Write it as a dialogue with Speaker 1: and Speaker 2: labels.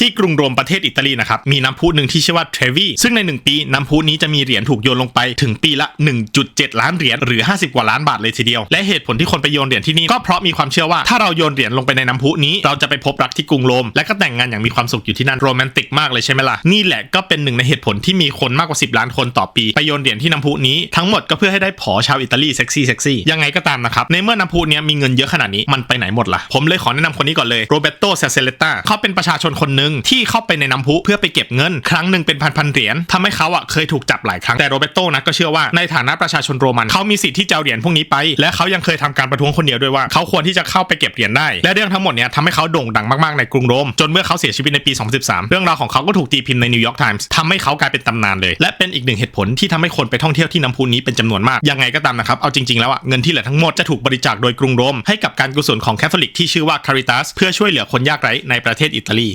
Speaker 1: ที่กรุงโรมประเทศอิตาลีนะครับ มีน้ำพุหนึ่งที่ชื่อว่าเทรวีซึ่งใน 1 ปีน้ำพุนี้จะมีเหรียญถูกโยนลงไปถึงปีละ 1.7 ล้านเหรียญหรือ 50 กว่าล้านบาทเลยทีเดียว และเหตุผลที่คนไปโยนเหรียญที่นี่ก็เพราะมีความเชื่อว่าถ้าเราโยนเหรียญลงไปในน้ำพุนี้ เราจะไปพบรักที่กรุงโรม และก็แต่งงานอย่างมีความสุขอยู่ที่นั่นโรแมนติกมากเลยใช่ไหมล่ะนี่แหละก็เป็นหนึ่งในเหตุผลที่มีคนมากกว่า 10 ล้านคนต่อปีไปโยนเหรียญที่น้ำพุนี้ทั้งหมดก็เพื่อให้ได้ผอชาวอิตาลีเซ็กซี่เซ็กซี่ยังไงก็ตามนะครับในเมื่อน้ำพุนี้มีเงินเยอะขนาดนี้มันไปไหนหมดล่ะผมเลยขอแนะนำคนนี้ก่อนเลยโรเบโตเซเซเลตาเขาเป็นประชาชนคนหนึ่งที่เข้าไปในน้ำพุเพื่อไปเก็บเงิน ครั้งหนึ่งเป็นพันๆเหรียญทำให้เขาอะเคยถูกจับหลายครั้งแต่โรเบโตนะก็เชื่อว่าในฐานะประชาชนโรมันเขามีสิทธิ์ที่จะเอาเหรียญพวกนี้ไป และเขายังเคยทำการประท้วงคนเดียวด้วยว่าเขาควรที่จะเข้าไปเก็บเหรียญได้ และเรื่องทั้งหมดเนี้ยทำให้เขาโด่งดังมากๆในกรุงโรม จนเมื่อเขาเสียชีวิตในปี 2013 เรื่องราวของเขาก็ถูกตีพิมพ์ในนิวยอร์กไทมส์ทำให้เขากลายเป็นตำนานเลย และเป็นอีกหนึ่งเหตุผลที่ทำให้คนไปท่องเที่ยวที่น้ำพุนี้เป็นจำนวนมากยังไงก็ตามนะครับเอาจริงๆแล้วอะเงินที่เหลือทั้งหมดจะถูกบริจาคโดยกรุงโรมให้กับการกุศลของแคทอลิกที่ชื่อว่า Caritas เพื่อช่วยเหลือคนยากไร้ในประเทศอิตาลี